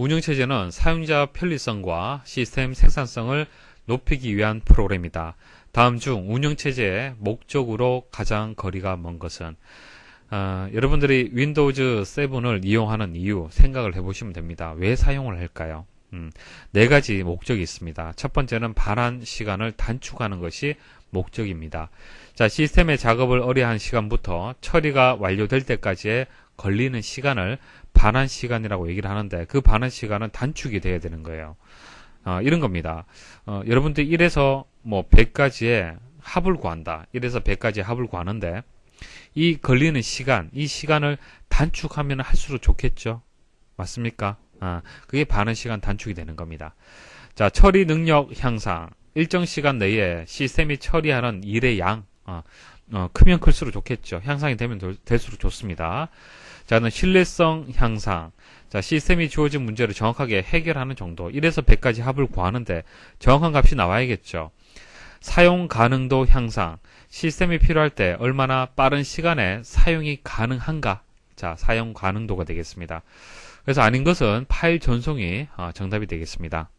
운영체제는 사용자 편리성과 시스템 생산성을 높이기 위한 프로그램이다. 다음 중 운영체제의 목적으로 가장 거리가 먼 것은 어, 여러분들이 윈도우즈 7을 이용하는 이유 생각을 해보시면 됩니다. 왜 사용을 할까요? 음, 네 가지 목적이 있습니다. 첫 번째는 발한 시간을 단축하는 것이 목적입니다. 자, 시스템의 작업을 의뢰한 시간부터 처리가 완료될 때까지의 걸리는 시간을 반환 시간이라고 얘기를 하는데 그 반환 시간은 단축이 돼야 되는 거예요. 어, 이런 겁니다. 어, 여러분들 1에서 뭐 100까지의 합을 구한다. 1에서 100까지 합을 구하는데 이 걸리는 시간, 이 시간을 단축하면 할수록 좋겠죠. 맞습니까? 아, 그게 반환 시간 단축이 되는 겁니다. 자, 처리 능력 향상. 일정 시간 내에 시스템이 처리하는 일의 양, 어, 어, 크면 클수록 좋겠죠. 향상이 되면 될- 될수록 좋습니다. 자는 신뢰성 향상. 자, 시스템이 주어진 문제를 정확하게 해결하는 정도. 1에서 100까지 합을 구하는데 정확한 값이 나와야겠죠. 사용 가능도 향상. 시스템이 필요할 때 얼마나 빠른 시간에 사용이 가능한가. 자, 사용 가능도가 되겠습니다. 그래서 아닌 것은 파일 전송이 어, 정답이 되겠습니다.